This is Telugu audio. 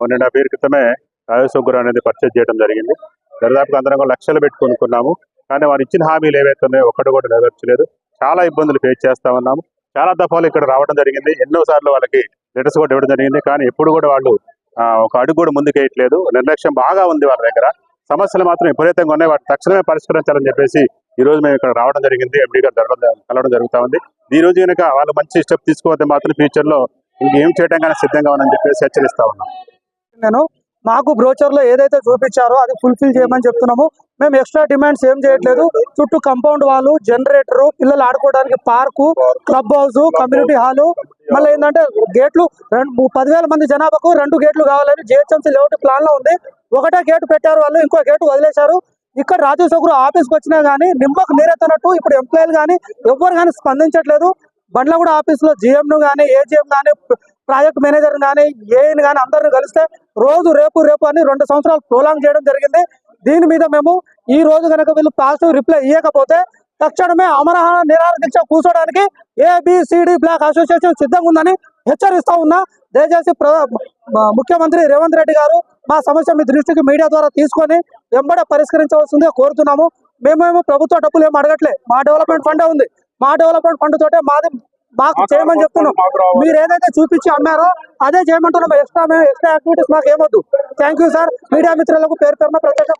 మొన్న పేరు క్రితమే రాజసొగ్గురు అనేది పర్చేజ్ చేయడం జరిగింది. దరిదాపుగా అందరం కూడా లక్షలు పెట్టి కొనుక్కున్నాము. కానీ వారు ఇచ్చిన హామీలు ఏవైతే ఉన్నాయో ఒక్కటి కూడా నెరవేర్చలేదు. చాలా ఇబ్బందులు ఫేస్ చేస్తా ఉన్నాము. చాలా దఫాలు ఇక్కడ రావడం జరిగింది. ఎన్నో సార్లు వాళ్ళకి లెటర్స్ కూడా ఇవ్వడం జరిగింది. కానీ ఎప్పుడు కూడా వాళ్ళు ఒక అడుగు కూడా ముందుకేయట్లేదు నిర్లక్ష్యం బాగా ఉంది వాళ్ళ దగ్గర. సమస్యలు మాత్రం విపరీతంగా ఉన్నాయి. వాటి తక్షణమే పరిష్కరించాలని చెప్పేసి ఈ రోజు మేము ఇక్కడ రావడం జరిగింది. ఎంపీ గారు జరగడం కలవడం జరుగుతూ ఉంది. ఈ రోజు కనుక వాళ్ళు మంచి స్టెప్ తీసుకోవద్దు మాత్రం ఫ్యూచర్లో ఇంకేం చేయడం కానీ సిద్ధంగా ఉందని చెప్పేసి హెచ్చరిస్తా ఉన్నాం. నేను మాకు బ్రోచర్లో ఏదైతే చూపించారో అది ఫుల్ఫిల్ చేయమని చెప్తున్నాము. మేము ఎక్స్ట్రా డిమాండ్స్ ఏం చేయట్లేదు. చుట్టూ కంపౌండ్ వాళ్ళు జనరేటర్ పిల్లలు ఆడుకోవడానికి park club house community hall మళ్ళీ ఏంటంటే గేట్లు రెండు పదివేల మంది జనాభాకు రెండు గేట్లు కావాలని జిహెచ్ఎంసీ లేఅవుట్ ప్లాన్లో ఉంది. ఒకటే గేటు పెట్టారు వాళ్ళు ఇంకో గేటు వదిలేశారు. ఇక్కడ రాజీవ్ సగురు ఆఫీస్కి వచ్చినా కానీ నిమ్మకు నీరెత్తనట్టు ఇప్పుడు ఎంప్లాయీలు కానీ ఎవ్వరు కానీ స్పందించట్లేదు. బండ్లగూడ ఆఫీస్లో జిఎం ను కానీ ఏజీఎం కానీ ప్రాజెక్ట్ మేనేజర్ కానీ ఏఎన్ కానీ అందరిని కలిస్తే రోజు రేపు రేపు అని రెండు సంవత్సరాలు ప్రోలాంగ్ చేయడం జరిగింది. దీని మీద మేము ఈ రోజు కనుక వీళ్ళు పాజిటివ్ రిప్లై ఇవ్వకపోతే తక్షణమే అమరహార నిరాహార దీక్ష కూర్చోడానికి ఏబిసిడి బ్లాక్ అసోసియేషన్ సిద్ధంగా ఉందని హెచ్చరిస్తా ఉన్నా. దయచేసి ముఖ్యమంత్రి రేవంత్ రెడ్డి గారు మా సమస్య మీ దృష్టికి మీడియా ద్వారా తీసుకొని వెంబడే పరిష్కరించవలసిందిగా కోరుతున్నాము. మేమేమో ప్రభుత్వ డబ్బులు ఏమి అడగట్లే. మా డెవలప్మెంట్ ఫండే ఉంది. మా డెవలప్మెంట్ ఫండ్ తోటే మాది మాకు చేయమని చెప్తున్నాం. మీరు ఏదైతే చూపించి అమ్మారో అదే చేయమంటున్నాం. ఎక్స్ట్రా మేము ఎక్స్ట్రా యాక్టివిటీస్ మాకు ఏమొద్దు. Thank you sir. మీడియా మిత్రులకు పేరు పేరున ప్రత్యేక